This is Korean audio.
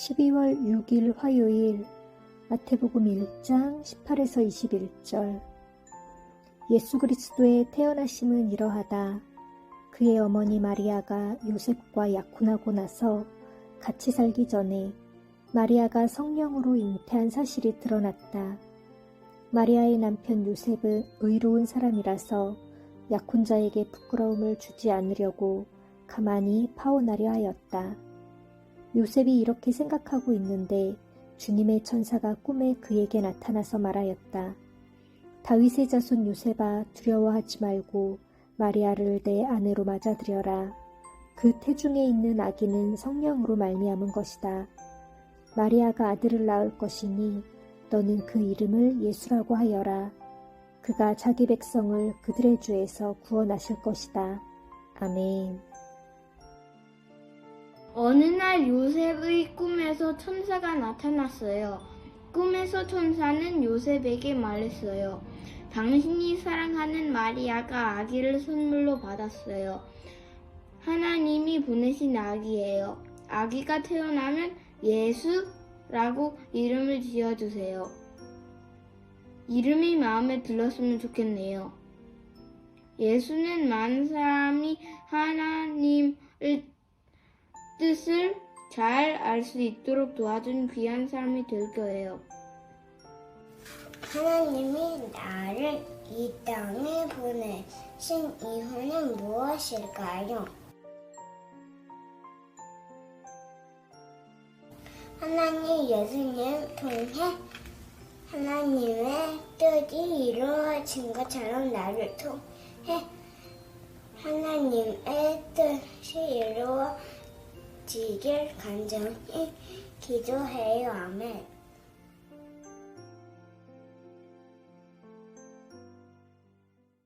12월 6일 화요일 마태복음 1장 18에서 21절 예수 그리스도의 태어나심은 이러하다. 그의 어머니 마리아가 요셉과 약혼하고 나서 같이 살기 전에 마리아가 성령으로 잉태한 사실이 드러났다. 마리아의 남편 요셉은 의로운 사람이라서 약혼자에게 부끄러움을 주지 않으려고 가만히 파혼하려 하였다. 요셉이 이렇게 생각하고 있는데 주님의 천사가 꿈에 그에게 나타나서 말하였다. 다윗의 자손 요셉아 두려워하지 말고 마리아를 내 아내로 맞아들여라. 그 태중에 있는 아기는 성령으로 말미암은 것이다. 마리아가 아들을 낳을 것이니 너는 그 이름을 예수라고 하여라. 그가 자기 백성을 그들의 죄에서 구원하실 것이다. 아멘. 어느 날 요셉의 꿈에서 천사가 나타났어요. 꿈에서 천사는 요셉에게 말했어요. 당신이 사랑하는 마리아가 아기를 선물로 받았어요. 하나님이 보내신 아기예요. 아기가 태어나면 예수라고 이름을 지어주세요. 이름이 마음에 들었으면 좋겠네요. 예수는 많은 사람이 하나님을 뜻을 잘 알 수 있도록 도와준 귀한 사람이 될 거예요. 하나님이 나를 이 땅에 보내신 이유는 무엇일까요? 하나님 예수님 통해 하나님의 뜻이 이루어진 것처럼 나를 통해 하나님의 뜻이 이루어 지길 간절히 기도해요. 아멘.